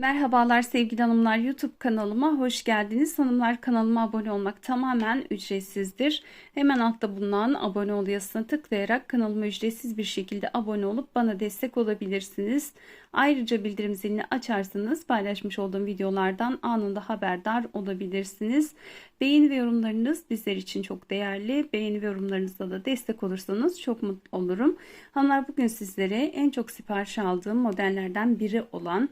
Merhabalar sevgili hanımlar YouTube kanalıma hoş geldiniz. Hanımlar kanalıma abone olmak tamamen ücretsizdir. Hemen altta bulunan abone ol yazısına tıklayarak kanalıma ücretsiz bir şekilde abone olup bana destek olabilirsiniz. Ayrıca bildirim zilini açarsanız paylaşmış olduğum videolardan anında haberdar olabilirsiniz. Beğeni ve yorumlarınız bizler için çok değerli. Beğeni ve yorumlarınızla da destek olursanız çok mutlu olurum. Hanımlar bugün sizlere en çok sipariş aldığım modellerden biri olan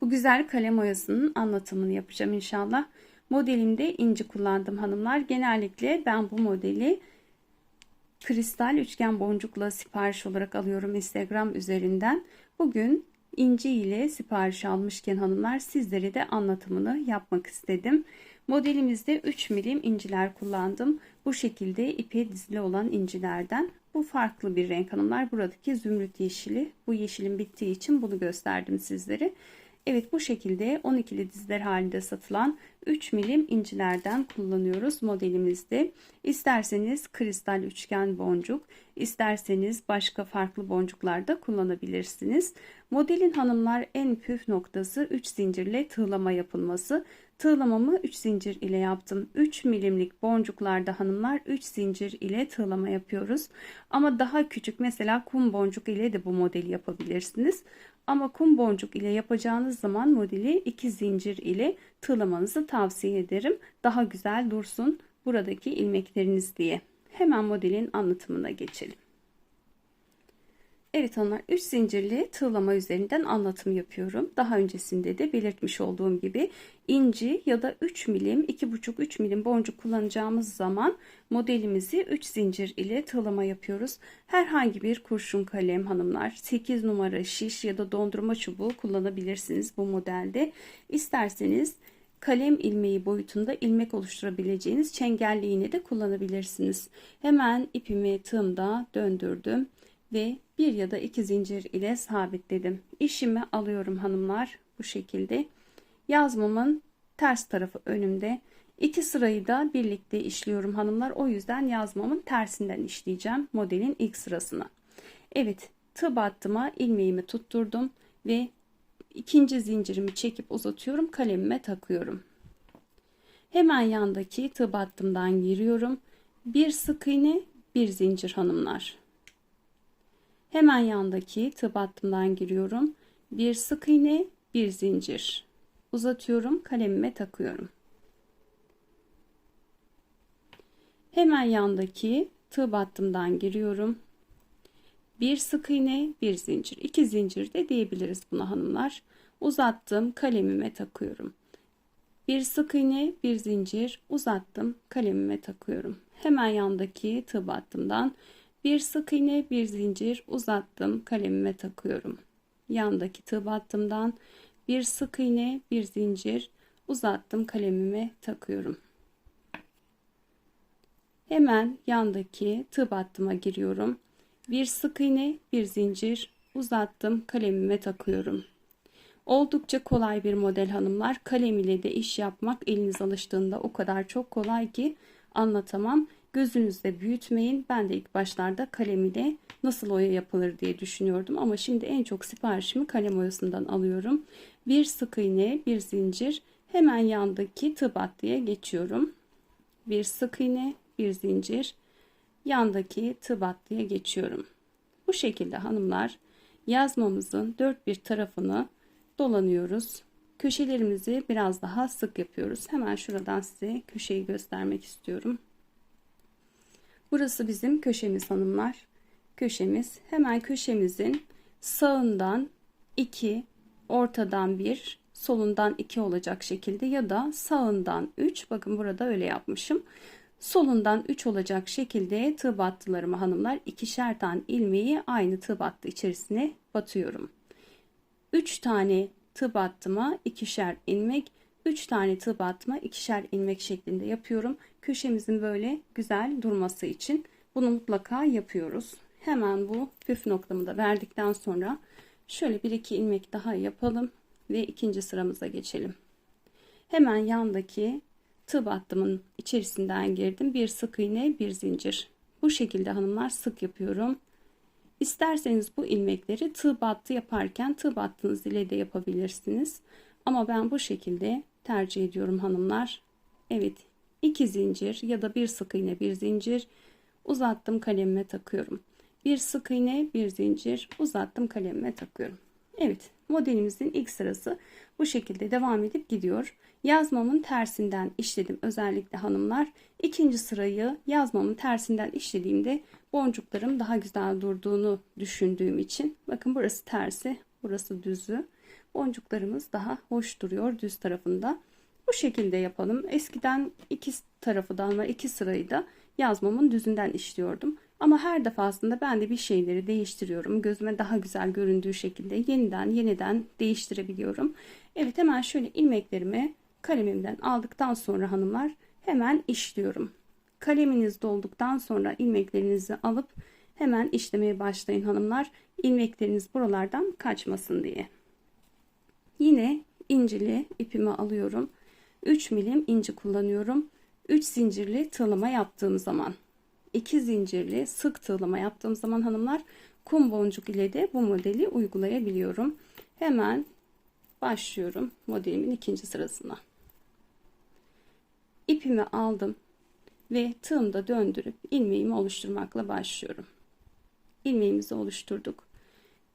bu güzel kalem oyasının anlatımını yapacağım inşallah. Modelimde inci kullandım hanımlar. Genellikle ben bu modeli kristal üçgen boncukla sipariş olarak alıyorum Instagram üzerinden. Bugün inci ile sipariş almışken hanımlar sizlere de anlatımını yapmak istedim. Modelimizde 3 milim inciler kullandım. Bu şekilde ipe dizili olan incilerden. Bu farklı bir renk hanımlar. Buradaki zümrüt yeşili. Bu yeşilin bittiği için bunu gösterdim sizlere. Evet bu şekilde 12'li dizler halinde satılan 3 milim incilerden kullanıyoruz modelimizde. İsterseniz kristal üçgen boncuk, isterseniz başka farklı boncuklarda kullanabilirsiniz. Modelin hanımlar en püf noktası 3 zincirle tığlama yapılması. Tığlamamı 3 zincir ile yaptım. 3 milimlik boncuklarda hanımlar 3 zincir ile tığlama yapıyoruz. Ama daha küçük mesela kum boncuk ile de bu modeli yapabilirsiniz. Ama kum boncuk ile yapacağınız zaman modeli 2 zincir ile tığlamanızı tavsiye ederim. Daha güzel dursun buradaki ilmekleriniz diye. Hemen modelin anlatımına geçelim. Evet hanımlar 3 zincirli tığlama üzerinden anlatım yapıyorum. Daha öncesinde de belirtmiş olduğum gibi inci ya da 3 milim 2,5-3 milim boncuk kullanacağımız zaman modelimizi 3 zincir ile tığlama yapıyoruz. Herhangi bir kurşun kalem hanımlar 8 numara şiş ya da dondurma çubuğu kullanabilirsiniz bu modelde. İsterseniz kalem ilmeği boyutunda ilmek oluşturabileceğiniz çengelli iğne de kullanabilirsiniz. Hemen ipimi tığımda döndürdüm ve bir ya da iki zincir ile sabitledim. İşimi alıyorum hanımlar bu şekilde. Yazmamın ters tarafı önümde. İki sırayı da birlikte işliyorum hanımlar. O yüzden yazmamın tersinden işleyeceğim modelin ilk sırasına. Evet tığ battıma ilmeğimi tutturdum ve ikinci zincirimi çekip uzatıyorum kalemime takıyorum. Hemen yandaki tığ battımdan giriyorum. Bir sık iğne bir zincir hanımlar. Hemen yandaki tığ battımdan giriyorum. Bir sık iğne, bir zincir. Uzatıyorum, kalemime takıyorum. Hemen yandaki tığ battımdan giriyorum. Bir sık iğne, bir zincir. iki zincir de diyebiliriz buna hanımlar. Uzattım, kalemime takıyorum. Bir sık iğne, bir zincir uzattım, kalemime takıyorum. Hemen yandaki tığ battımdan bir sık iğne bir zincir uzattım kalemime takıyorum. Yandaki tığ battımdan bir sık iğne bir zincir uzattım kalemime takıyorum. Hemen yandaki tığ battıma giriyorum. Bir sık iğne bir zincir uzattım kalemime takıyorum. Oldukça kolay bir model hanımlar. Kalem ile de iş yapmak eliniz alıştığında o kadar çok kolay ki anlatamam. Gözünüzde büyütmeyin. Ben de ilk başlarda kalem ile nasıl oya yapılır diye düşünüyordum. Ama şimdi en çok siparişimi kalem oyasından alıyorum. Bir sık iğne, bir zincir. Hemen yandaki tığ battıya geçiyorum. Bir sık iğne, bir zincir. Yandaki tığ battıya geçiyorum. Bu şekilde hanımlar yazmamızın dört bir tarafını dolanıyoruz. Köşelerimizi biraz daha sık yapıyoruz. Hemen şuradan size köşeyi göstermek istiyorum. Burası bizim köşemiz hanımlar. Köşemiz. Hemen köşemizin sağından 2, ortadan 1, solundan 2 olacak şekilde ya da sağından 3. Bakın burada öyle yapmışım. Solundan 3 olacak şekilde tığ battılarımı hanımlar ikişer tane ilmeği aynı tığ battı içerisine batıyorum. 3 tane tığ battıma ikişer ilmek 3 tane tığ batma ikişer ilmek şeklinde yapıyorum. Köşemizin böyle güzel durması için bunu mutlaka yapıyoruz. Hemen bu püf noktamı da verdikten sonra şöyle bir iki ilmek daha yapalım ve ikinci sıramıza geçelim. Hemen yandaki tığ battımın içerisinden girdim. Bir sık iğne, bir zincir. Bu şekilde hanımlar sık yapıyorum. İsterseniz bu ilmekleri tığ battı yaparken tığ battığınız ile de yapabilirsiniz. Ama ben bu şekilde tercih ediyorum hanımlar. Evet iki zincir ya da bir sık iğne bir zincir uzattım kalemime takıyorum. Bir sık iğne bir zincir uzattım kalemime takıyorum. Evet modelimizin ilk sırası bu şekilde devam edip gidiyor. Yazmamın tersinden işledim özellikle hanımlar. İkinci sırayı yazmamın tersinden işlediğimde boncuklarım daha güzel durduğunu düşündüğüm için. Bakın burası tersi burası düzü. Boncuklarımız daha hoş duruyor düz tarafında. Bu şekilde yapalım. Eskiden iki tarafından var iki sırayı da yazmamın düzünden işliyordum. Ama her defasında ben de bir şeyleri değiştiriyorum. Gözüme daha güzel göründüğü şekilde yeniden yeniden değiştirebiliyorum. Evet hemen şöyle ilmeklerimi kalemimden aldıktan sonra hanımlar hemen işliyorum. Kaleminiz dolduktan sonra ilmeklerinizi alıp hemen işlemeye başlayın hanımlar. İlmekleriniz buralardan kaçmasın diye. Yine incili ipimi alıyorum. 3 milim inci kullanıyorum. 3 zincirli tığlama yaptığım zaman 2 zincirli sık tığlama yaptığım zaman hanımlar kum boncuk ile de bu modeli uygulayabiliyorum. Hemen başlıyorum modelimin ikinci sırasına. İpimi aldım ve tığımda döndürüp ilmeğimi oluşturmakla başlıyorum. İlmeğimizi oluşturduk.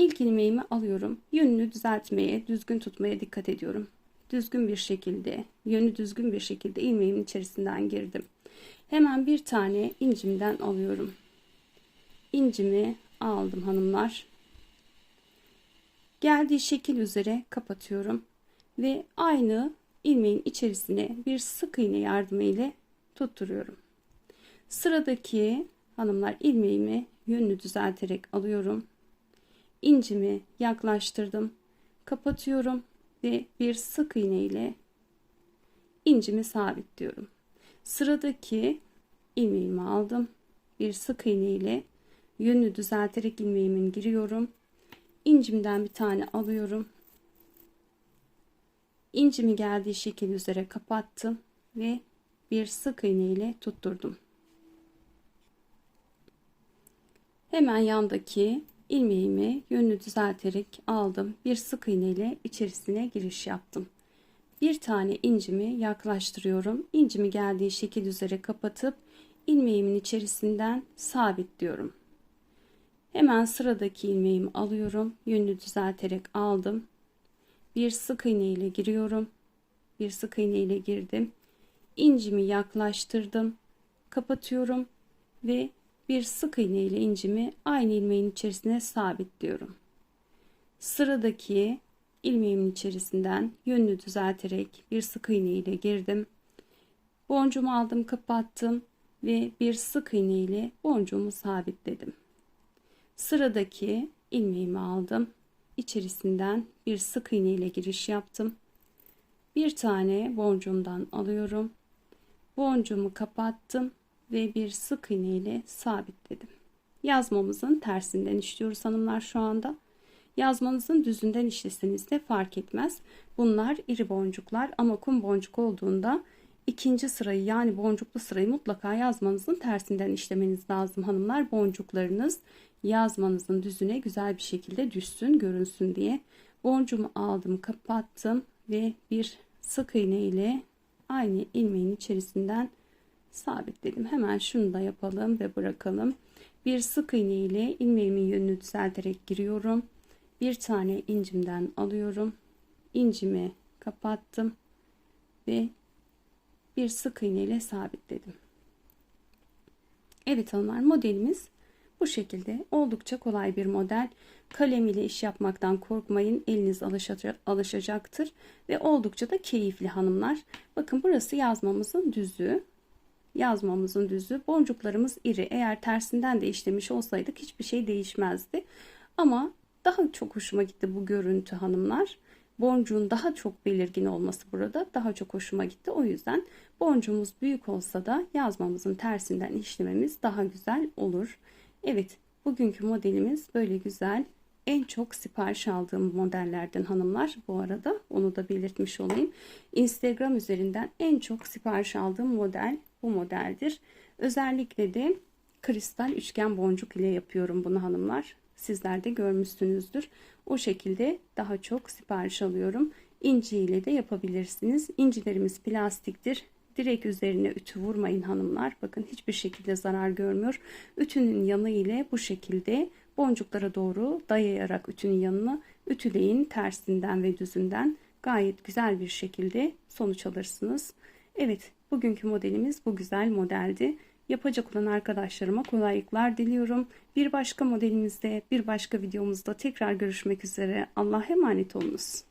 İlk ilmeğimi alıyorum. Yönünü düzeltmeye, düzgün tutmaya dikkat ediyorum. Düzgün bir şekilde, yönü düzgün bir şekilde ilmeğimin içerisinden girdim. Hemen bir tane incimden alıyorum. İncimi aldım hanımlar. Geldiği şekil üzere kapatıyorum ve aynı ilmeğin içerisine bir sık iğne yardımıyla tutturuyorum. Sıradaki hanımlar ilmeğimi yönünü düzelterek alıyorum. İncimi yaklaştırdım. Kapatıyorum ve bir sık iğne ile incimi sabitliyorum. Sıradaki ilmeğimi aldım. Bir sık iğne ile yönünü düzelterek ilmeğimin giriyorum. İncimden bir tane alıyorum. İncimi geldiği şekil üzere kapattım ve bir sık iğne ile tutturdum. Hemen yandaki ilmeğimi yönünü düzelterek aldım. Bir sık iğne ile içerisine giriş yaptım. Bir tane incimi yaklaştırıyorum. İncimi geldiği şekil üzere kapatıp ilmeğimin içerisinden sabitliyorum. Hemen sıradaki ilmeğimi alıyorum. Yönünü düzelterek aldım. Bir sık iğne ile giriyorum. Bir sık iğne ile girdim. İncimi yaklaştırdım. Kapatıyorum ve bir sık iğne ile incimi aynı ilmeğin içerisine sabitliyorum. Sıradaki ilmeğimin içerisinden yönünü düzelterek bir sık iğne ile girdim. Boncuğumu aldım, kapattım ve bir sık iğne ile boncuğumu sabitledim. Sıradaki ilmeğimi aldım. İçerisinden bir sık iğne ile giriş yaptım. Bir tane boncuğumdan alıyorum. Boncuğumu kapattım ve bir sık iğne ile sabitledim. Yazmamızın tersinden işliyoruz hanımlar şu anda. Yazmanızın düzünden işleseniz de fark etmez. Bunlar iri boncuklar ama kum boncuk olduğunda ikinci sırayı yani boncuklu sırayı mutlaka yazmanızın tersinden işlemeniz lazım hanımlar. Boncuklarınız yazmanızın düzüne güzel bir şekilde düşsün, görünsün diye. Boncuğumu aldım, kapattım ve bir sık iğne ile aynı ilmeğin içerisinden sabitledim. Hemen şunu da yapalım ve bırakalım. Bir sık iğne ile ilmeğimin yönünü düzelterek giriyorum. Bir tane incimden alıyorum. İncimi kapattım ve bir sık iğne ile sabitledim. Evet hanımlar modelimiz bu şekilde oldukça kolay bir model. Kalem ile iş yapmaktan korkmayın. Eliniz alışacaktır ve oldukça da keyifli hanımlar. Bakın burası yazmamızın düzü yazmamızın düzü. Boncuklarımız iri. Eğer tersinden de işlemiş olsaydık hiçbir şey değişmezdi. Ama daha çok hoşuma gitti bu görüntü hanımlar. Boncuğun daha çok belirgin olması burada daha çok hoşuma gitti. O yüzden boncuğumuz büyük olsa da yazmamızın tersinden işlememiz daha güzel olur. Evet bugünkü modelimiz böyle güzel. En çok sipariş aldığım modellerden hanımlar bu arada onu da belirtmiş olayım. Instagram üzerinden en çok sipariş aldığım model bu modeldir. Özellikle de kristal üçgen boncuk ile yapıyorum bunu hanımlar. sizler de görmüşsünüzdür. O şekilde daha çok sipariş alıyorum. İnci ile de yapabilirsiniz. İncilerimiz plastiktir. Direkt üzerine ütü vurmayın hanımlar. Bakın hiçbir şekilde zarar görmüyor. Ütünün yanı ile bu şekilde boncuklara doğru dayayarak ütünün yanına ütüleyin tersinden ve düzünden gayet güzel bir şekilde sonuç alırsınız. Evet bugünkü modelimiz bu güzel modeldi. Yapacak olan arkadaşlarıma kolaylıklar diliyorum. Bir başka modelimizde bir başka videomuzda tekrar görüşmek üzere. Allah'a emanet olunuz.